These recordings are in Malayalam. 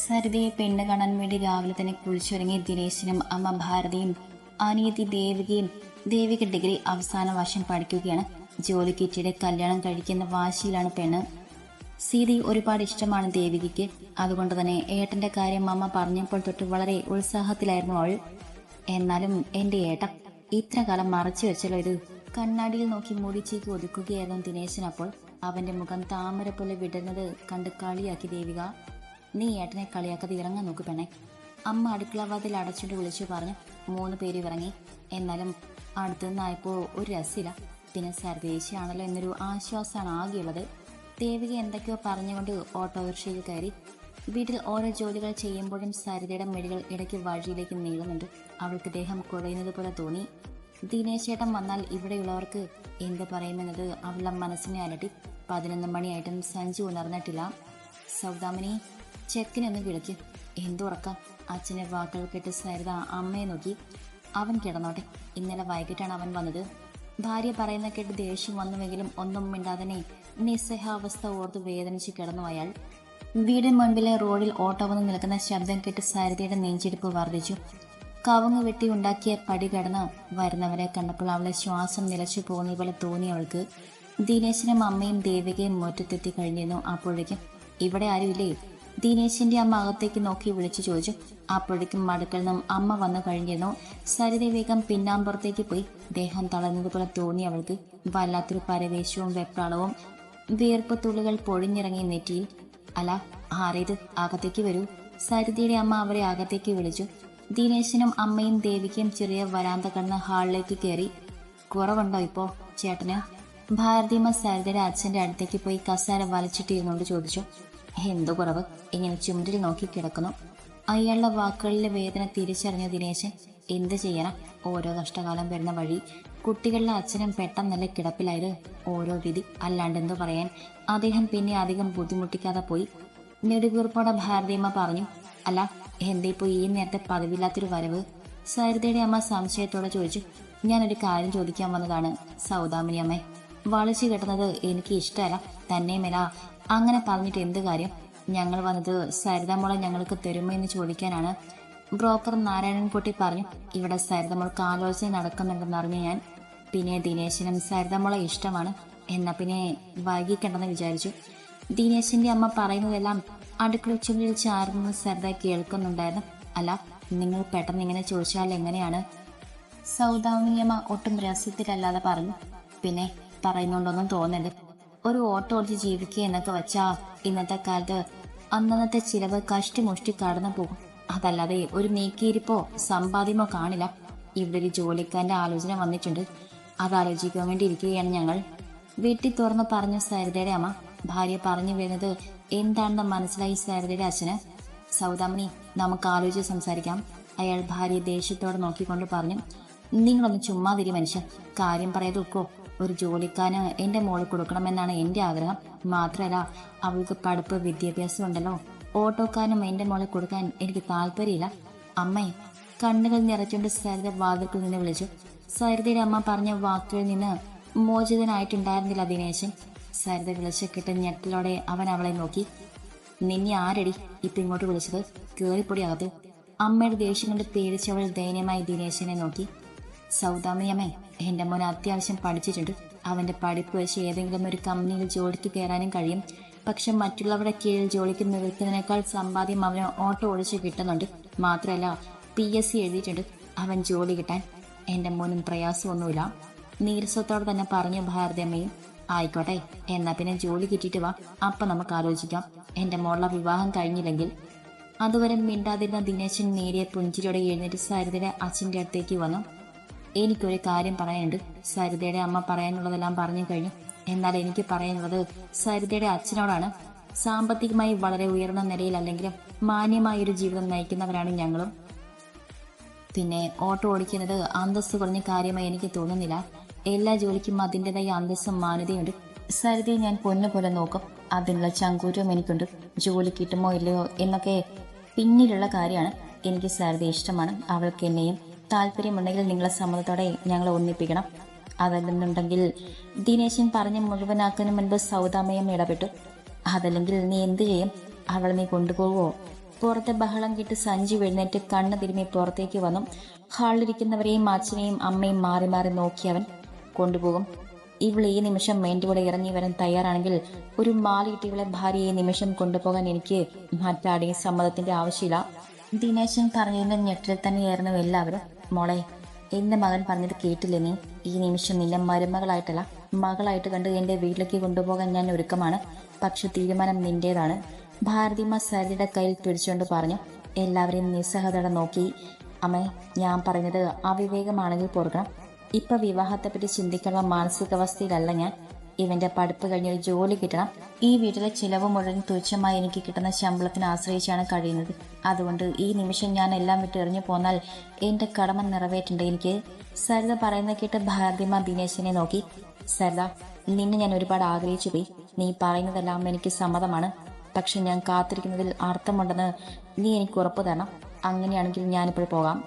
സരിതയെ പെണ്ണ് കാണാൻ വേണ്ടി രാവിലെ തന്നെ കുളിച്ചൊരുങ്ങിയ ദിനേശിനും അമ്മ ഭാരതിയും അനിയത്തി ദേവികയും ദേവിക ഡിഗ്രി അവസാന വർഷം പഠിക്കുകയാണ്. ജോലി കിറ്റിയുടെ കല്യാണം കഴിക്കുന്ന വാശിയിലാണ് പെണ്ണ്. സീതി ഒരുപാട് ഇഷ്ടമാണ് ദേവികയ്ക്ക്. അതുകൊണ്ട് തന്നെ ഏട്ടന്റെ കാര്യം അമ്മ പറഞ്ഞപ്പോൾ തൊട്ട് വളരെ ഉത്സാഹത്തിലായിരുന്നു അവൾ. എന്നാലും എന്റെ ഏട്ട ഇത്ര കാലം മറച്ചു വെച്ചല്ലോ ഇത്. കണ്ണാടിയിൽ നോക്കി മുടിച്ചേക്ക് ഒതുക്കുകയായിരുന്നു ദിനേശൻ അപ്പോൾ അവന്റെ മുഖം താമര പോലെ വിടരുന്നത് കണ്ട് കളിയാക്കി ദേവിക. നീ ഏട്ടനെ കളിയാക്കാതെ ഇറങ്ങാൻ നോക്ക് പെണ്ണെ. അമ്മ അടുക്കളവാതിൽ അടച്ചിട്ട് വിളിച്ചു പറഞ്ഞു മൂന്ന് പേര് ഇറങ്ങി. എന്നാലും അടുത്തുനിന്നായപ്പോൾ ഒരു രസില്ല പിന്നെ സർദേശിയാണല്ലോ എന്നൊരു ആശ്വാസമാണ് ആകെയുള്ളത്. ദേവിക എന്തൊക്കെയോ പറഞ്ഞുകൊണ്ട് ഓട്ടോറിക്ഷയിൽ കയറി. വീട്ടിൽ ഓരോ ജോലികൾ ചെയ്യുമ്പോഴും സരിതയുടെ മെടികൾ ഇടയ്ക്ക് വഴിയിലേക്ക് നീളുന്നുണ്ട്. അവൾക്ക് ദേഹം കുഴയുന്നത് പോലെ തോന്നി. ദിനേശേട്ടൻ വന്നാൽ ഇവിടെയുള്ളവർക്ക് എന്ത് പറയുമെന്നത് അവളുടെ മനസ്സിനെ അലട്ടി. പതിനൊന്ന് മണിയായിട്ടും സഞ്ജു ഉണർന്നിട്ടില്ല. സൗദാമിനി ചെക്കനൊന്ന് വിളിക്ക്. എന്തുറക്കാം. അച്ഛനെ വാക്കുകൾ കേട്ട് സരിത അമ്മയെ നോക്കി. അവൻ കിടന്നോട്ടെ. ഇന്നലെ വൈകിട്ടാണ് അവൻ വന്നത്. ഭാര്യ പറയുന്ന കേട്ട് ദേഷ്യം വന്നുവെങ്കിലും ഒന്നും മിണ്ടാതെ നിസ്സഹാവസ്ഥ ഓർത്ത് വേദനിച്ച് കിടന്നു അയാൾ. വീടിന് മുൻപിലെ റോഡിൽ ഓട്ടോ വന്ന് നിൽക്കുന്ന ശബ്ദം കേട്ട് സരിതയുടെ നെഞ്ചിടിപ്പ് വർദ്ധിച്ചു. കവങ്ങ് വെട്ടി ഉണ്ടാക്കിയ പടി കടന്ന് വരുന്നവരെ കണ്ടപ്പോൾ അവളെ ശ്വാസം നിലച്ചു പോകുന്നത് പോലെ തോന്നി അവൾക്ക്. ദിനേശനും അമ്മയും ദേവികയും മുറ്റത്തെത്തി കഴിഞ്ഞിരുന്നു അപ്പോഴേക്കും. ഇവിടെ ആരുമില്ലേ? ദിനേശിന്റെ അമ്മ അകത്തേക്ക് നോക്കി വിളിച്ചു ചോദിച്ചു. അപ്പോഴേക്കും മടുക്കളിൽ നിന്നും അമ്മ വന്നു കഴിഞ്ഞിരുന്നു. സരിത വേഗം പിന്നാമ്പുറത്തേക്ക് പോയി. ദേഹം തളർന്നതുപോലെ തോന്നി അവൾക്ക്. വല്ലാത്തൊരു പരവേശവും വെപ്രാളവും വിയർപ്പ് തുള്ളികൾ പൊഴിഞ്ഞിറങ്ങി നെറ്റിയിൽ. അല്ല ആരേത്? അകത്തേക്ക് വരൂ. സരിതയുടെ അമ്മ അവരെ അകത്തേക്ക് വിളിച്ചു. ദിനേശനും അമ്മയും ദേവികയും ചെറിയ വരാന്ത കടന്ന് ഹാളിലേക്ക് കയറി. കുറവുണ്ടോ ഇപ്പോ ചേട്ടന്? ഭാരതിയമ്മ സരിതയുടെ അച്ഛന്റെ അടുത്തേക്ക് പോയി കസാര വലിച്ചിട്ടിരുന്നോണ്ട് ചോദിച്ചു. എന്തു കുറവ്. ഇങ്ങനെ ചുമരിൽ നോക്കി കിടക്കുന്നു. അയാളുടെ വാക്കുകളിലെ വേദന തിരിച്ചറിഞ്ഞ ദിനേശൻ എന്ത് ചെയ്യണം? ഓരോ കഷ്ടകാലം വരുന്ന വഴി കുട്ടികളുടെ അച്ഛനും പെട്ടെന്നല്ല കിടപ്പിലായത്? ഓരോ വിധി. അല്ലാണ്ട് എന്തു പറയാൻ? അദ്ദേഹം പിന്നെ അധികം ബുദ്ധിമുട്ടിക്കാതെ പോയി. നെടുകൂർപ്പോടെ ഭാരതിയമ്മ പറഞ്ഞു അല്ല എന്തേ പോയി ഈ നേരത്തെ പതിവില്ലാത്തൊരു വരവ്? സരിതയുടെ അമ്മ സംശയത്തോടെ ചോദിച്ചു ഞാനൊരു കാര്യം ചോദിക്കാൻ വന്നതാണ് സൗദാമിനി അമ്മേ വളച്ചു കെട്ടുന്നത് എനിക്ക് ഇഷ്ടമല്ല. തന്നെയുമല്ല അങ്ങനെ പറഞ്ഞിട്ട് എന്ത് കാര്യം? ഞങ്ങൾ വന്നത് സരിതമോളെ ഞങ്ങൾക്ക് തരുമോ എന്ന് ചോദിക്കാനാണ്. ബ്രോക്കർ നാരായണൻകുട്ടി പറഞ്ഞു ഇവിടെ സരിതമോൾക്ക് ആലോചന നടക്കുന്നുണ്ടെന്ന് അറിഞ്ഞു ഞാൻ പിന്നെ ദിനേശനും സരിതമോളെ ഇഷ്ടമാണ്. എന്നാ പിന്നെ വൈകിക്കണ്ടെന്ന് വിചാരിച്ചു. ദിനേശിന്റെ അമ്മ പറയുന്നതെല്ലാം അടുക്കള ചുമലിൽ ചാർന്ന് സരിത കേൾക്കുന്നുണ്ടായിരുന്നു. അല്ല നിങ്ങൾ പെട്ടെന്ന് ഇങ്ങനെ ചോദിച്ചാൽ എങ്ങനെയാണ്? സൗദാമിയമ്മ ഒട്ടും രഹസ്യത്തിലല്ലാതെ പറഞ്ഞു പിന്നെ പറയുന്നുണ്ടോന്നും തോന്നരുത്. ഒരു ഓട്ടോ ഓടിച്ച് ജീവിക്കുക എന്നൊക്കെ വെച്ചാ ഇന്നത്തെ കാലത്ത് അന്നന്നത്തെ ചിലവ് കഷ്ടിമുഷ്ടി കടന്നു പോകും. അതല്ലാതെ ഒരു നീക്കിയിരിപ്പോ സമ്പാദ്യമോ കാണില്ല. ഇവിടെ ഒരു ജോലിക്കാരന്റെ ആലോചന വന്നിട്ടുണ്ട്. അത് ആലോചിക്കാൻ വേണ്ടി ഇരിക്കുകയാണ് ഞങ്ങൾ. വീട്ടിൽ തുറന്ന് പറഞ്ഞ സരിതയുടെ അമ്മ ഭാര്യ പറഞ്ഞു വരുന്നത് എന്താണെന്ന് മനസ്സിലായി സരിതയുടെ അച്ഛന്. സൗദാമണി നമുക്ക് ആലോചിച്ച് സംസാരിക്കാം. അയാൾ ഭാര്യ ദേഷ്യത്തോടെ നോക്കിക്കൊണ്ട് പറഞ്ഞു നിങ്ങളൊന്ന് ചുമ്മാതിരി മനുഷ്യൻ കാര്യം പറയാതെ ഒക്കോ ഒരു ജോലിക്കാരന് എന്റെ മോൾ കൊടുക്കണമെന്നാണ് എന്റെ ആഗ്രഹം. മാത്രമല്ല അവൾക്ക് പഠിപ്പ് വിദ്യാഭ്യാസം ഉണ്ടല്ലോ. ഓട്ടോക്കാരനും എന്റെ മോളെ കൊടുക്കാൻ എനിക്ക് താല്പര്യമില്ല. അമ്മേ കണ്ണുകൾ നിറച്ചുകൊണ്ട് സരിത വാതിൽക്കിൽ നിന്ന് വിളിച്ചു. സരിതയുടെ അമ്മ പറഞ്ഞ വാക്കുകളിൽ നിന്ന് മോചിതനായിട്ടുണ്ടായിരുന്നില്ല ദിനേശൻ. സരിത വിളിച്ചിട്ട് ഞെട്ടലോടെ അവൻ അവളെ നോക്കി. നിന്നെ ആരടി ഇപ്പൊ ഇങ്ങോട്ട് വിളിച്ചത്? കേറിപ്പൊടി അകത്ത്. അമ്മയുടെ ദേഷ്യം കൊണ്ട് പേടിച്ചവൾ ദയനീയമായി ദിനേശനെ നോക്കി. സൗദാമിയമ്മേ എന്റെ മോൻ അത്യാവശ്യം പഠിച്ചിട്ടുണ്ട്. അവന്റെ പഠിപ്പ് വെച്ച് ഏതെങ്കിലും ഒരു കമ്പനിയിൽ ജോലിക്ക് കയറാനും കഴിയും. പക്ഷെ മറ്റുള്ളവരുടെ കീഴിൽ ജോലിക്ക് നിൽക്കുന്നതിനേക്കാൾ സമ്പാദ്യം അവന് ഓട്ടോ ഓടിച്ച് കിട്ടുന്നുണ്ട്. മാത്രമല്ല പി എസ് സി എഴുതിയിട്ടുണ്ട്. അവൻ ജോലി കിട്ടാൻ. എന്റെ മോനും പ്രയാസമൊന്നുമില്ല. നീരസത്തോടെ തന്നെ പറഞ്ഞു ഭാരതമ്മയും ആയിക്കോട്ടെ എന്നാ പിന്നെ ജോലി കിട്ടിട്ട് വാ. അപ്പൊ നമുക്ക് ആലോചിക്കാം. എന്റെ മോളുടെ വിവാഹം കഴിഞ്ഞില്ലെങ്കിൽ. അതുവരെ മിണ്ടാതിരുന്ന ദിനേശൻ നേരിയ പുഞ്ചിരിയോടെ എഴുന്നേറ്റ് സരിതയുടെ അച്ഛന്റെ അടുത്തേക്ക് വന്നു. എനിക്കൊരു കാര്യം പറയാനുണ്ട്. സരിതയുടെ അമ്മ പറയാനുള്ളതെല്ലാം പറഞ്ഞു കഴിഞ്ഞു. എന്നാൽ എനിക്ക് പറയാനുള്ളത് സരിതയുടെ അച്ഛനോടാണ്. സാമ്പത്തികമായി വളരെ ഉയർന്ന നിലയിൽ നിലയിലല്ലെങ്കിലും മാന്യമായ ഒരു ജീവിതം നയിക്കുന്നവരാണ് ഞങ്ങളും. പിന്നെ ഓട്ടോ ഓടിക്കുന്നത് അന്തസ്സ് കുറഞ്ഞ കാര്യമായി എനിക്ക് തോന്നുന്നില്ല. എല്ലാ ജോലിക്കും അതിന്റെതായ അന്തസ്സും മാന്യതയുണ്ട്. സരിതയെ ഞാൻ പൊന്നുപോലെ നോക്കും. അതിനുള്ള ചങ്കൂറ്റവും എനിക്കുണ്ട്. ജോലി കിട്ടുമോ ഇല്ലയോ എന്നൊക്കെ പിന്നിലുള്ള കാര്യമാണ് എനിക്ക് സരിത ഇഷ്ടമാണ്. അവൾക്ക് എന്നെയും താല്പര്യമുണ്ടെങ്കിൽ നിങ്ങളെ സമ്മതത്തോടെ ഞങ്ങൾ ഒന്നിപ്പിക്കണം. അതല്ലെന്നുണ്ടെങ്കിൽ ദിനേശൻ പറഞ്ഞ് മുഴുവനാക്കുന്നതിന് മുൻപ് സൗദാമയം ഇടപെട്ടു. അതല്ലെങ്കിൽ നീ എന്തു ചെയ്യും? അവളെ നീ കൊണ്ടുപോകുമോ പുറത്തെ ബഹളം കേട്ട് സഞ്ചി എഴുന്നേറ്റ് കണ്ണ് തിരുമ്മി പുറത്തേക്ക് വന്നു. ഹാളിലിരിക്കുന്നവരെയും അച്ഛനെയും അമ്മയും മാറി മാറി നോക്കിയവൻ കൊണ്ടുപോകും. ഇവൾ ഈ നിമിഷം എന്റെ ഇറങ്ങി വരാൻ തയ്യാറാണെങ്കിൽ ഒരു മാലയിട്ട് ഇവളെ ഭാര്യയെ ഈ നിമിഷം കൊണ്ടുപോകാൻ എനിക്ക് മറ്റാടെയും സമ്മതത്തിന്റെ ആവശ്യമില്ല. ദിനേശൻ പറഞ്ഞതിന്റെ ഞെട്ടിൽ തന്നെയായിരുന്നു എല്ലാവരും. മോളെ എന്റെ മകൻ പറഞ്ഞത് കേട്ടില്ലേ നീ? ഈ നിമിഷം നിന്നെ മരുമകളായിട്ടല്ല മകളായിട്ട് കണ്ട് എന്റെ വീട്ടിലേക്ക് കൊണ്ടുപോകാൻ ഞാൻ ഒരുക്കമാണ്. പക്ഷെ തീരുമാനം നിന്റേതാണ് ഭാരതിമ സരിയുടെ കയ്യിൽ പിടിച്ചുകൊണ്ട് പറഞ്ഞു എല്ലാവരെയും നിസ്സഹതയോടെ നോക്കി. അമ്മേ ഞാൻ പറഞ്ഞത് അവിവേകമാണെങ്കിൽ പൊറുക്കണം ഇപ്പൊ വിവാഹത്തെപ്പറ്റി ചിന്തിക്കാനുള്ള മാനസികാവസ്ഥയിലല്ല ഞാൻ. ഇവന്റെ പഠിപ്പ് കഴിഞ്ഞ് ഒരു ജോലി കിട്ടണം. ഈ വീട്ടിലെ ചിലവ് മുഴുവൻ തുച്ഛമായി എനിക്ക് കിട്ടുന്ന ശമ്പളത്തിന് ആശ്രയിച്ചാണ് കഴിയുന്നത്. അതുകൊണ്ട് ഈ നിമിഷം ഞാൻ എല്ലാം വിട്ട് എറിഞ്ഞു പോന്നാൽ എന്റെ കടമ നിറവേറ്റേണ്ട എനിക്ക്? സരിത പറയുന്ന കേട്ട് ഭാരതിമ ദിനേശിനെ നോക്കി. സരിത നിന്നെ ഞാൻ ഒരുപാട് ആഗ്രഹിച്ചു പോയി. നീ പറയുന്നതെല്ലാം എനിക്ക് സമ്മതമാണ്. പക്ഷെ ഞാൻ കാത്തിരിക്കുന്നതിൽ അർത്ഥമുണ്ടെന്ന് നീ എനിക്ക് ഉറപ്പ് തരണം. അങ്ങനെയാണെങ്കിൽ ഞാനിപ്പോൾ പോകാം.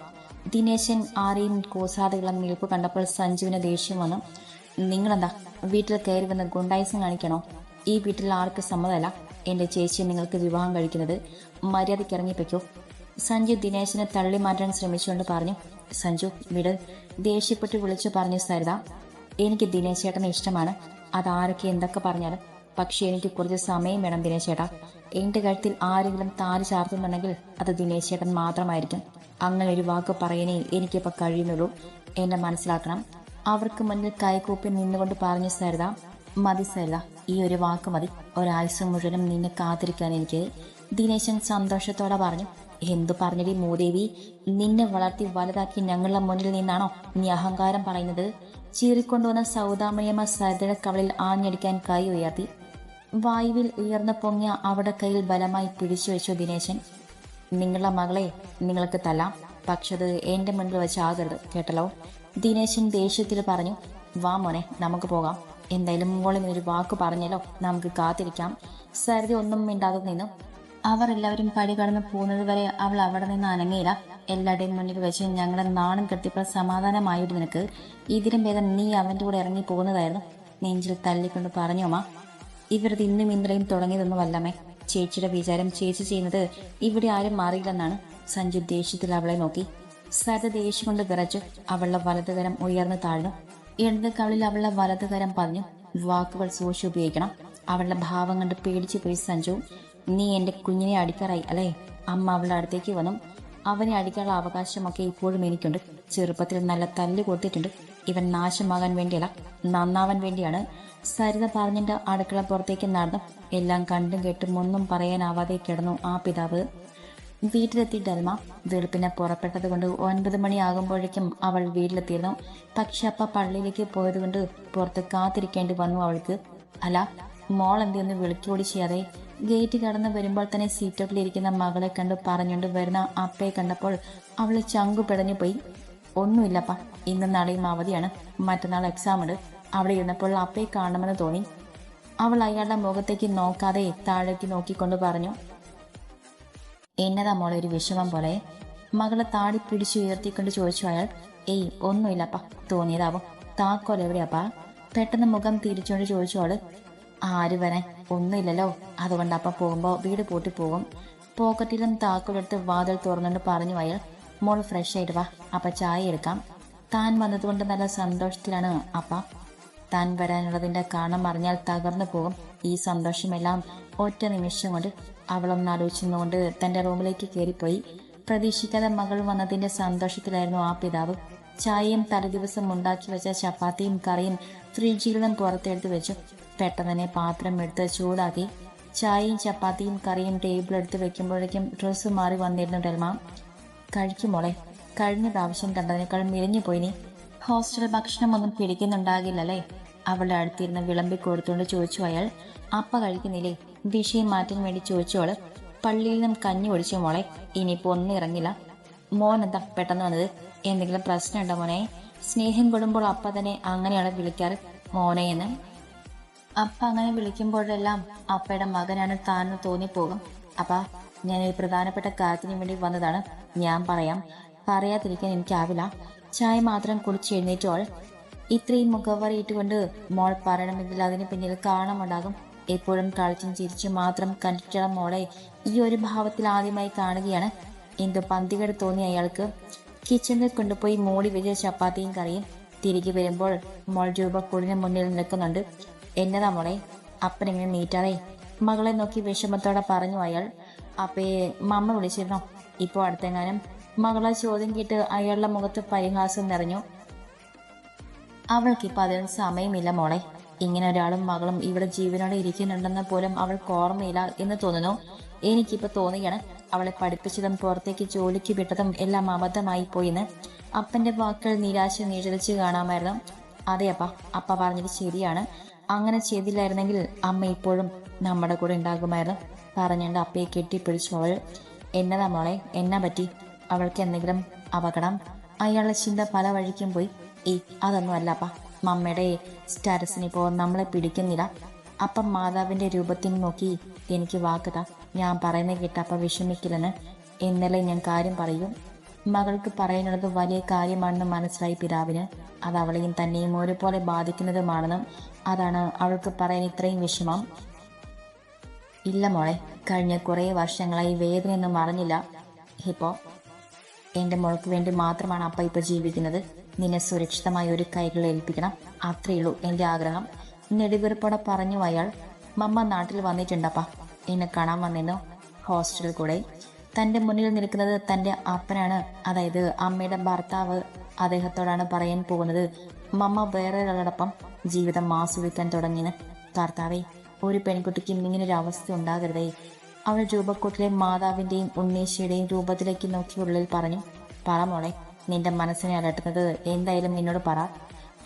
ദിനേശൻ ആരെയും കോസാതെയുള്ള നിൽപ്പ് കണ്ടപ്പോൾ സഞ്ജുവിന് ദേഷ്യം വന്നു. നിങ്ങളെന്താ? വീട്ടിൽ കയറി വന്ന് ഗുണ്ടായിസം കാണിക്കണോ? ഈ വീട്ടിൽ ആർക്ക് സമ്മതമല്ല. എന്റെ ചേച്ചിയെ നിങ്ങൾക്ക് വിവാഹം കഴിക്കുന്നത്. മര്യാദയ്ക്ക് ഇറങ്ങിപ്പയ്ക്കോ സഞ്ജു ദിനേശിനെ തള്ളി മാറ്റാൻ ശ്രമിച്ചുകൊണ്ട് പറഞ്ഞു. സഞ്ജു വിട്. ദേഷ്യപ്പെട്ട് വിളിച്ചു പറഞ്ഞു സരിത എനിക്ക് ദിനേശ് ചേട്ടനെ ഇഷ്ടമാണ് അതാരൊക്കെ എന്തൊക്കെ പറഞ്ഞാലും പക്ഷെ എനിക്ക് കുറച്ച് സമയം വേണം ദിനേശ് ചേട്ടാ എന്റെ കഴുത്തിൽ ആരെങ്കിലും താരി ചാർത്തുന്നുണ്ടെങ്കിൽ അത് ദിനേശ് ചേട്ടൻ മാത്രമായിരിക്കും. അങ്ങനെ ഒരു വാക്ക് പറയാനേ എനിക്കിപ്പോൾ കഴിയുന്നുള്ളൂ. എന്നെ മനസ്സിലാക്കണം. അവർക്ക് മുന്നിൽ കൈകൂപ്പി നിന്നുകൊണ്ട് പറഞ്ഞു സരിത മതി സരിത ഈ ഒരു വാക്ക് മതി. ഒരാഴ്ച മുഴുവനും നിന്നെ കാത്തിരിക്കാൻ എനിക്ക്. ദിനേശൻ സന്തോഷത്തോടെ പറഞ്ഞു എന്തു പറഞ്ഞടി മൂദേവി? നിന്നെ വളർത്തി വലുതാക്കി ഞങ്ങളുടെ മുന്നിൽ നിന്നാണോ നീ അഹങ്കാരം പറയുന്നത്? ചീറിക്കൊണ്ടുവന്ന സൗദാമണിയമ്മ സരിതയുടെ കവളിൽ ആഞ്ഞടിക്കാൻ കൈ ഉയർത്തി. വായുവിൽ ഉയർന്ന പൊങ്ങിയ അവിടെ കയ്യിൽ ബലമായി പിടിച്ചു വെച്ചു ദിനേശൻ. നിങ്ങളുടെ മകളെ നിങ്ങൾക്ക് തല്ലാം പക്ഷത് എന്റെ മുൻപിൽ വെച്ചാകരുത് കേട്ടല്ലോ? ദിനേശൻ ദേഷ്യത്തിൽ പറഞ്ഞു വാ മോനെ നമുക്ക് പോകാം. എന്തായാലും മോളിൽ ഒരു വാക്ക് പറഞ്ഞല്ലോ നമുക്ക് കാത്തിരിക്കാം. സരിത ഒന്നും മിണ്ടാതെ നിന്നു. അവർ എല്ലാവരും പടി കടന്ന് പോകുന്നത് വരെ അവൾ അവിടെ നിന്ന് അനങ്ങിയില്ല. എല്ലാവരുടെയും മുന്നിൽ വെച്ച് ഞങ്ങളെ നാണം കെട്ടിപ്പോൾ സമാധാനമായിട്ട് നിനക്ക്. ഇതിലും ഭേദം നീ അവന്റെ കൂടെ ഇറങ്ങി പോകുന്നതായിരുന്നു. നെഞ്ചിൽ തല്ലിക്കൊണ്ട് പറഞ്ഞു ഇവരത് ഇന്നും തുടങ്ങിയതൊന്നും വല്ലമേ ചേച്ചിയുടെ വിചാരം ചേച്ചി ചെയ്യുന്നത് ഇവിടെ ആരും മാറിയില്ലെന്നാണ്. സഞ്ജു ദേഷ്യത്തിൽ അവളെ നോക്കി. സരത ദേഷ്യം കൊണ്ട് വിറച്ചു അവളുടെ വലതുകരം ഉയർന്നു താഴ്ന്നു. ഇടത് കവളിൽ അവളുടെ വലതുകരം പറഞ്ഞു വാക്കുകൾ സൂക്ഷിച്ച് ഉപയോഗിക്കണം. അവളുടെ ഭാവം കണ്ട് പേടിച്ചു പോയി സഞ്ജു. നീ എന്റെ കുഞ്ഞിനെ അടിക്കാറായി അല്ലേ? അമ്മ അവളുടെ അടുത്തേക്ക് വന്നു. അവനെ അടിക്കാനുള്ള അവകാശമൊക്കെ ഇപ്പോഴും എനിക്കുണ്ട്. ചെറുപ്പത്തിൽ നല്ല തല്ല് കൊടുത്തിട്ടുണ്ട്. ഇവൻ നാശമാകാൻ വേണ്ടിയല്ല നന്നാവാൻ വേണ്ടിയാണ്. സരിത പറഞ്ഞിട്ട് അടുക്കള പുറത്തേക്ക് നടന്നു. എല്ലാം കണ്ടും കേട്ടും ഒന്നും പറയാനാവാതെ കിടന്നു ആ പിതാവ്. വീട്ടിലെത്തി ഡൽമ വെളുപ്പിനെ പുറപ്പെട്ടത് കൊണ്ട് ഒൻപത് മണിയാകുമ്പോഴേക്കും അവൾ വീട്ടിലെത്തിയിരുന്നു. പക്ഷെ അപ്പ പള്ളിയിലേക്ക് പോയതുകൊണ്ട് പുറത്ത് കാത്തിരിക്കേണ്ടി വന്നു അവൾക്ക്. അല്ല മോൾ എന്തെയൊന്ന് വിളിക്കോടി ചെയ്യാതെ. ഗേറ്റ് കടന്ന് വരുമ്പോൾ തന്നെ സീറ്റോട്ടിലിരിക്കുന്ന മകളെ കണ്ട് പറഞ്ഞുകൊണ്ട് വരുന്ന അപ്പയെ കണ്ടപ്പോൾ അവൾ ചങ്കു പിടഞ്ഞു പോയി. ഒന്നുമില്ലപ്പ ഇന്ന് നാളെയും അവധിയാണ്. മറ്റന്നാൾ എക്സാം ഉണ്ട്. അവിടെ ഇരുന്നപ്പോൾ അപ്പയെ കാണണമെന്ന് തോന്നി. അവൾ അയാളുടെ മുഖത്തേക്ക് നോക്കാതെ താഴേക്ക് നോക്കിക്കൊണ്ട് പറഞ്ഞു. എന്നതാ മോളെ ഒരു വിഷമം പോലെ? മകളെ താടി പിടിച്ചു ഉയർത്തിക്കൊണ്ട് ചോദിച്ചു അയാൾ ഏയ് ഒന്നുമില്ലപ്പ തോന്നിയതാവും. താക്കോൽ എവിടെയാപ്പാ? പെട്ടെന്ന് മുഖം തിരിച്ചുകൊണ്ട് ചോദിച്ചു അവൾ ആര് വരാൻ? ഒന്നുമില്ലല്ലോ. അതുകൊണ്ട് അപ്പ പോകുമ്പോൾ വീട് പൂട്ടി പോകും. പോക്കറ്റിലും താക്കോലെടുത്ത് വാതിൽ തുറന്നുകൊണ്ട് പറഞ്ഞു അയാൾ മോൾ ഫ്രഷ് ആയിട്ട് വാ അപ്പ ചായ എടുക്കാം. താൻ വന്നതുകൊണ്ട് നല്ല സന്തോഷത്തിലാണ് അപ്പ. താൻ വരാനുള്ളതിന്റെ കാരണം അറിഞ്ഞാൽ തകർന്നു പോകും ഈ സന്തോഷമെല്ലാം ഒറ്റ നിമിഷം കൊണ്ട്. അവളൊന്ന് ആലോചിച്ചുകൊണ്ട് തന്റെ റൂമിലേക്ക് കയറിപ്പോയി പ്രതീക്ഷിക്കാതെ മകൾ വന്നതിന്റെ സന്തോഷത്തിലായിരുന്നു ആ പിതാവ്. ചായയും തലേദിവസം ഉണ്ടാക്കി വെച്ച ചപ്പാത്തിയും കറിയും ഫ്രിഡ്ജിൽ നിന്നും പുറത്തെടുത്ത് വെച്ചു. പെട്ടെന്ന് പാത്രം എടുത്ത് ചൂടാക്കി. ചായയും ചപ്പാത്തിയും കറിയും ടേബിൾ എടുത്ത് വെക്കുമ്പോഴേക്കും ഡ്രസ്സ് മാറി വന്നിരുന്നു ഡെൽമ കഴിക്കുമോളെ കഴിഞ്ഞ പ്രാവശ്യം കണ്ടതിനേക്കാൾ മെലിഞ്ഞു പോയി നീ. ഹോസ്റ്റൽ ഭക്ഷണമൊന്നും പിടിക്കുന്നുണ്ടാകില്ലല്ലേ? അവളുടെ അടുത്തിരുന്ന് വിളമ്പി കൊടുത്തുകൊണ്ട് ചോദിച്ചു അയാൾ. അപ്പ കഴിക്കുന്നില്ലേ? വിഷയം മാറ്റാൻ വേണ്ടി ചോദിച്ചോൾ പള്ളിയിൽ നിന്നും കഞ്ഞി ഒഴിച്ചു മോളെ? ഇനിയിപ്പോ ഒന്നും ഇറങ്ങില്ല. മോൻ എന്താ പെട്ടെന്ന് വന്നത്? എന്തെങ്കിലും പ്രശ്നമുണ്ടോ മോനെ? സ്നേഹം കൊടുമ്പോൾ അപ്പ തന്നെ അങ്ങനെയാണ് വിളിക്കാറ് മോനെ എന്ന്? അപ്പ അങ്ങനെ വിളിക്കുമ്പോഴെല്ലാം അപ്പയുടെ മകനാണ് താനെന്ന് തോന്നിപ്പോകും. അപ്പ ഞാൻ ഒരു പ്രധാനപ്പെട്ട കാര്യത്തിന് വേണ്ടി വന്നതാണ്. ഞാൻ പറയാം. പറയാതിരിക്കാൻ എനിക്കാവില്ല. ചായ മാത്രം കുടിച്ച് എഴുന്നേറ്റോൾ ഇത്രയും മുഖവറി ഇട്ടുകൊണ്ട് മോൾ പറയണമെങ്കിൽ അതിന് പിന്നിൽ കാരണമുണ്ടാകും എപ്പോഴും കളിച്ചും ചിരിച്ചും മാത്രം കണ്ടിട്ടുള്ള മോളെ ഈ ഒരു ഭാവത്തിൽ ആദ്യമായി കാണുകയാണ്. എന്തോ പന്തികേട് തോന്നി അയാൾക്ക്. കിച്ചണിൽ കൊണ്ടുപോയി മൂടി വെച്ച ചപ്പാത്തിയും കറിയും തിരികെ വരുമ്പോൾ മോൾ രൂപക്കൂടിന് മുന്നിൽ നിൽക്കുന്നുണ്ട്. എന്നതാ മോളെ? അപ്പനെങ്ങനെ നീറ്റാതെ? മകളെ നോക്കി വിഷമത്തോടെ പറഞ്ഞു അയാൾ. അപ്പേ മമ്മ വിളിച്ചിരുന്നോ? ഇപ്പോൾ അടുത്തെങ്ങാനും? മകളെ ചോദ്യം കേട്ട് അയാളുടെ മുഖത്ത് പരിഹാസം നിറഞ്ഞു. അവൾക്കിപ്പോൾ അതിന് സമയമില്ല മോളെ. ഇങ്ങനെ ഒരാളും മകളും ഇവിടെ ജീവനോടെ ഇരിക്കുന്നുണ്ടെന്ന് പോലും അവൾക്ക് ഓർമ്മയില്ല എന്ന് തോന്നുന്നു. എനിക്കിപ്പോൾ തോന്നുകയാണ് അവളെ പഠിപ്പിച്ചതും പുറത്തേക്ക് ജോലിക്ക് വിട്ടതും എല്ലാം അബദ്ധമായി പോയിന്ന്. അപ്പന്റെ വാക്കുകൾ നിരാശ നിഴലിച്ച് കാണാമായിരുന്നു. അതെ അപ്പ അപ്പ പറഞ്ഞത് ശരിയാണ്. അങ്ങനെ ചെയ്തില്ലായിരുന്നെങ്കിൽ അമ്മ ഇപ്പോഴും നമ്മുടെ കൂടെ ഉണ്ടാകുമായിരുന്നു. പറഞ്ഞുകൊണ്ട് അപ്പയെ കെട്ടിപ്പിടിച്ചു അവൾ. എന്നതാ മോളെ എന്നാ പറ്റി? അവൾക്ക് എന്തെങ്കിലും അപകടം? അയാളുടെ ചിന്ത പല വഴിക്കും പോയി. ഈ അതൊന്നും അല്ലപ്പ മമ്മയുടെ സ്റ്റാറ്റസിന് ഇപ്പോൾ നമ്മളെ പിടിക്കുന്നില്ല. അപ്പം മാതാവിന്റെ രൂപത്തിൽ നോക്കി എനിക്ക് വാക്കുക ഞാൻ പറയുന്നത് കേട്ടപ്പ വിഷമിക്കില്ലെന്ന് ഇന്നലെ ഞാൻ കാര്യം പറയും. മകൾക്ക് പറയാനുള്ളത് വലിയ കാര്യമാണെന്ന് മനസ്സിലായി പിതാവിന്. അത് അവളെയും തന്നെയും ഒരുപോലെ ബാധിക്കുന്നതുമാണെന്നും അതാണ് അവൾക്ക് പറയാൻ ഇത്രയും വിഷമം. ഇല്ല മോളെ കഴിഞ്ഞ കുറേ വർഷങ്ങളായി വേദനയൊന്നും അറിഞ്ഞില്ല ഇപ്പോൾ എന്റെ മോൾക്ക് വേണ്ടി മാത്രമാണ് അപ്പ ഇപ്പോൾ ജീവിക്കുന്നത്. നിന്നെ സുരക്ഷിതമായ ഒരു കൈകൾ ഏൽപ്പിക്കണം. അത്രയുള്ളൂ എന്റെ ആഗ്രഹം. നെടുവീർപ്പോടെ പറഞ്ഞു അയാൾ മമ്മ നാട്ടിൽ വന്നിട്ടുണ്ടപ്പാ. എന്നെ കാണാൻ വന്നിരുന്നു. ഹോസ്റ്റലിൽ കൂടെ. തന്റെ മുന്നിൽ നിൽക്കുന്നത് തന്റെ അപ്പനാണ്. അതായത് അമ്മയുടെ ഭർത്താവ് അദ്ദേഹത്തോടാണ് പറയാൻ പോകുന്നത്. മമ്മ വേറൊരാളോടൊപ്പം ജീവിതം ആസ്വദിക്കാൻ തുടങ്ങിയെന്ന്. കർത്താവേ ഒരു പെൺകുട്ടിക്കും ഇങ്ങനൊരു അവസ്ഥ ഉണ്ടാകരുതേ. അവൾ രൂപക്കൂട്ടിലെ മാതാവിന്റെയും ഉണ്ണീശയുടെയും രൂപത്തിലേക്ക് നോക്കി ഉള്ളിൽ പറഞ്ഞു പറ മോളെ നിന്റെ മനസ്സിനെ അലട്ടുന്നത് എന്തായാലും നിന്നോട് പറ.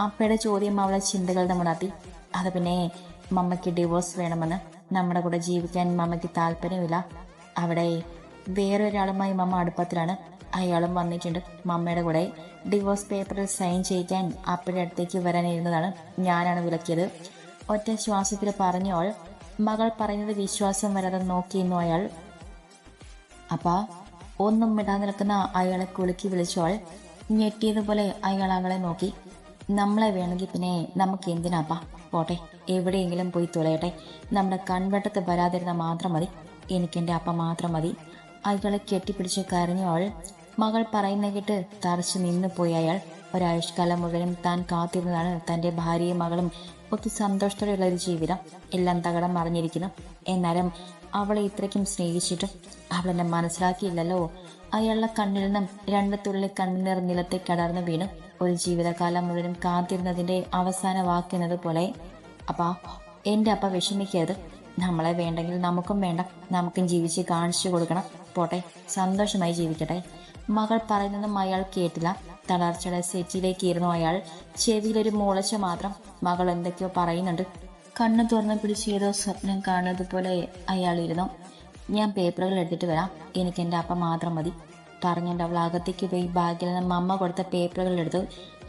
അപ്പയുടെ ചോദ്യം അവളെ ചിന്തകളുടെ മുണാത്തി അത് പിന്നെ മമ്മയ്ക്ക് ഡിവോഴ്സ് വേണമെന്ന് നമ്മുടെ കൂടെ ജീവിക്കാൻ മമ്മയ്ക്ക് താല്പര്യമില്ല. അവിടെ വേറെ ഒരാളുമായി മമ്മ അടുപ്പത്തിലാണ്. അയാളും വന്നിട്ടുണ്ട് മമ്മയുടെ കൂടെ. ഡിവോഴ്സ് പേപ്പറിൽ സൈൻ ചെയ്യിക്കാൻ അപ്പയുടെ അടുത്തേക്ക് വരാനിരുന്നതാണ് ഞാനാണ് വിലക്കിയത്. ഒറ്റ ശ്വാസത്തിൽ പറഞ്ഞോൾ. മകൾ പറയുന്നത് വിശ്വാസം വരാതെ നോക്കിയിരുന്നു അയാൾ. അപ്പാ ഒന്നും മിണ്ടാതെ നിൽക്കുന്ന അയാളെ കുലുക്കി വിളിച്ചോൾ ഞെട്ടിയതുപോലെ അയാൾ അവളെ നോക്കി. നമ്മളെ വേണമെങ്കിൽ പിന്നെ നമുക്ക് എന്തിനാപ്പാ? പോട്ടെ എവിടെയെങ്കിലും പോയി തുളയട്ടെ. നമ്മുടെ കൺവെട്ടത്ത് വരാതിരുന്ന മാത്രം മതി. എനിക്കെന്റെ അപ്പ മാത്രം മതി. അയാളെ കെട്ടിപ്പിടിച്ച് കരഞ്ഞു അവൾ മകൾ പറയുന്ന കേട്ട് തറച്ചു നിന്നു പോയി അയാൾ. ഒരാഴ്ചക്കാലം മുഴുവനും താൻ കാത്തിരുന്നതാണ് തന്റെ ഭാര്യയും മകളും ഒത്തിരി സന്തോഷത്തോടെയുള്ള ഒരു ജീവിതം. എല്ലാം തകടം മറിഞ്ഞിരിക്കുന്നു. എന്നാലും അവളെ ഇത്രയ്ക്കും സ്നേഹിച്ചിട്ടും അവളെന്നെ മനസ്സിലാക്കിയില്ലല്ലോ. അയാളുടെ കണ്ണിൽ നിന്നും രണ്ട് തുള്ളി കണ്ണുനീർ നിലത്തെ കടർന്നു വീണു. ഒരു ജീവിതകാലം മുഴുവൻ കാത്തിരുന്നതിന്റെ അവസാന വാക്കുന്നത് പോലെ അപ്പാ എന്റെ അപ്പ വിഷമിക്കരുത്. നമ്മളെ വേണ്ടെങ്കിൽ നമുക്കും വേണ്ട. നമുക്കും ജീവിച്ച് കാണിച്ചു കൊടുക്കണം. പോട്ടെ സന്തോഷമായി ജീവിക്കട്ടെ. മകൾ പറയുന്നതും അയാൾ കേട്ടില്ല. തളർച്ചയുടെ സെറ്റിലേക്ക് ഇരുന്നു അയാൾ. ചെവിയിലൊരു മൂളച്ച മാത്രം മകൾ എന്തൊക്കെയോ പറയുന്നുണ്ട്. കണ്ണു തുറന്ന് പിടിച്ച് ഏതോ സ്വപ്നം കാണുന്നത് പോലെ അയാൾ ഇരുന്നു ഞാൻ പേപ്പറുകൾ എടുത്തിട്ട് വരാം. എനിക്ക് എന്റെ അപ്പ മാത്രം മതി. പറഞ്ഞുകൊണ്ട് അവൾ അകത്തേക്ക് പോയി ബാഗിൽ നിന്ന് അമ്മ കൊടുത്ത പേപ്പറുകൾ എടുത്തു.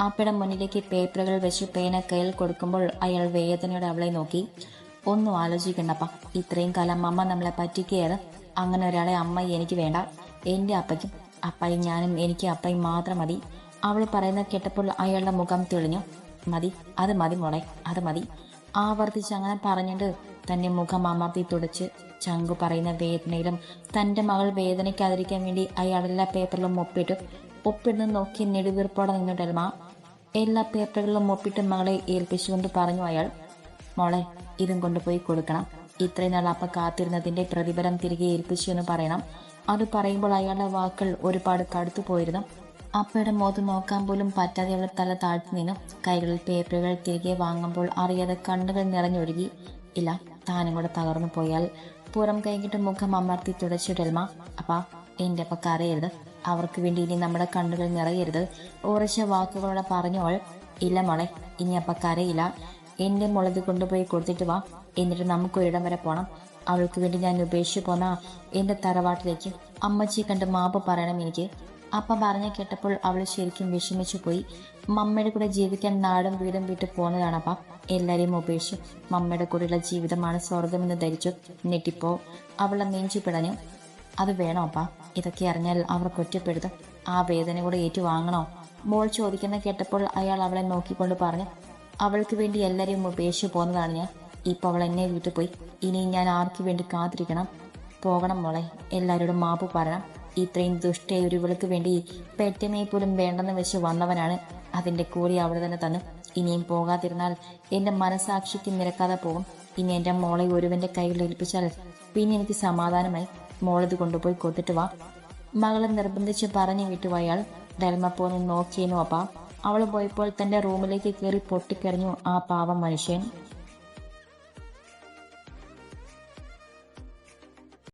അപ്പയുടെ മുന്നിലേക്ക് പേപ്പറുകൾ വെച്ച് പേന കയ്യിൽ കൊടുക്കുമ്പോൾ അയാൾ വേദനയോടെ അവളെ നോക്കി. ഒന്നും ആലോചിക്കണ്ടപ്പ. ഇത്രയും കാലം അമ്മ നമ്മളെ പറ്റിക്കുകയാണ്. അങ്ങനെ ഒരാളെ അമ്മ എനിക്ക് വേണ്ട. എന്റെ അപ്പയ്ക്കും അപ്പായും ഞാനും എനിക്ക് അപ്പയും മാത്രം മതി. അവൾ പറയുന്നത് കേട്ടപ്പോൾ അയാളുടെ മുഖം തെളിഞ്ഞു. മതി. അത് മതി മോളെ. അത് മതി. ആവർത്തിച്ച് അങ്ങനെ പറഞ്ഞിട്ട് തന്റെ മുഖം അമർത്തി തുടച്ച് ചങ്കു പറയുന്ന വേദനയിലും തന്റെ മകൾ വേദനയ്ക്കാതിരിക്കാൻ വേണ്ടി അയാൾ എല്ലാ പേപ്പറിലും ഒപ്പിട്ടു. ഒപ്പിടുന്ന് നോക്കി നെടുവീർപ്പോടെ നിന്നു ഡെൽമ എല്ലാ പേപ്പറുകളിലും ഒപ്പിട്ട് മകളെ ഏൽപ്പിച്ചുകൊണ്ട് പറഞ്ഞു അയാൾ മോളെ ഇതും കൊണ്ടുപോയി കൊടുക്കണം. ഇത്രയും നാൾ അപ്പ കാത്തിരുന്നതിന്റെ പ്രതിഫലം തിരികെ ഏൽപ്പിച്ചു എന്ന് പറയണം അത് പറയുമ്പോൾ അയാളുടെ വാക്കുകൾ ഒരുപാട് കടുത്തു പോയിരുന്നു അപ്പയുടെ മുഖത്ത് നോക്കാൻ പോലും പറ്റാതെ അവൾ തല താഴ്ത്തി നിന്നു കൈകളിൽ പേപ്പറുകൾ തിരികെ വാങ്ങുമ്പോൾ അറിയാതെ കണ്ണുകൾ നിറഞ്ഞൊഴുകി. ഇല്ല താനും കൂടെ തകർന്നു പോയാൽ പുറം കൈകിട്ട് മുഖം അമർത്തി തുടച്ചു ഡെൽമ അപ്പാ എന്റെ അപ്പ കരയരുത് അവർക്ക് വേണ്ടി ഇനി നമ്മുടെ കണ്ണുകൾ നിറയരുത്. ഉറച്ച വാക്കുകളോടെ പറഞ്ഞോൾ ഇല്ല മോളെ ഇനി അപ്പ കരയില്ല എന്റെ മുളത് കൊണ്ടുപോയി കൊടുത്തിട്ട് വാ. എന്നിട്ട് നമുക്ക് ഒരിടം വരെ പോണം. അവൾക്ക് വേണ്ടി ഞാൻ ഉപേക്ഷിച്ചു പോന്ന എന്റെ തറവാട്ടിലേക്ക്. അമ്മച്ചി കണ്ട് മാപ്പ് പറയണം എനിക്ക്. അപ്പ പറഞ്ഞ കേട്ടപ്പോൾ അവൾ ശരിക്കും വിഷമിച്ചു പോയി. മമ്മയുടെ കൂടെ ജീവിക്കാൻ നാടും വീടും വിട്ടു പോകുന്നതാണ് അപ്പ. എല്ലാരെയും ഉപേക്ഷിച്ചു. മമ്മയുടെ കൂടെയുള്ള ജീവിതമാണ് സ്വർഗമെന്ന് ധരിച്ചു ഞെട്ടിപ്പോ അവളെ നെഞ്ചു പിടഞ്ഞു. അത് വേണോ അപ്പ? ഇതൊക്കെ അറിഞ്ഞാൽ അവർ കുറ്റപ്പെടുത്തും. ആ വേദന കൂടെ ഏറ്റുവാങ്ങണോ? മോൾ ചോദിക്കുന്ന കേട്ടപ്പോൾ അയാൾ അവളെ നോക്കിക്കൊണ്ട് പറഞ്ഞു. അവൾക്ക് വേണ്ടി എല്ലാരെയും ഉപേക്ഷിച്ചു പോകുന്നതാണ് ഞാൻ. ഇപ്പോൾ അവൾ എന്നെ വീട്ടിൽ പോയി ഇനി ഞാൻ ആർക്ക് വേണ്ടി കാത്തിരിക്കണം? പോകണം മോളെ. എല്ലാവരോടും മാപ്പ് പറയണം. ഇത്രയും ദുഷ്ടയ ഒരു ഇവൾക്ക് വേണ്ടി പെറ്റമ്മയെ പോലും വേണ്ടെന്ന് വെച്ച് വന്നവനാണ് അതിന്റെ കൂടി അവിടെ തന്നെ തന്നു. ഇനിയും പോകാതിരുന്നാൽ എന്റെ മനസാക്ഷിക്ക് നിരക്കാതെ പോകും. ഇനി എന്റെ മോളെ ഒരുവന്റെ കയ്യിൽ ഏൽപ്പിച്ചാൽ പിന്നെ എനിക്ക് സമാധാനമായി മോളിത് കൊണ്ടുപോയി കൊത്തിട്ട് വാ. മകളെ നിർബന്ധിച്ച് പറഞ്ഞു വിട്ടു അയാൾ. ഡൽമ പോന്ന് നോക്കിയേനു അപ്പ. അവൾ പോയപ്പോൾ തന്റെ റൂമിലേക്ക് കയറി പൊട്ടിക്കരഞ്ഞു ആ പാവം മനുഷ്യൻ.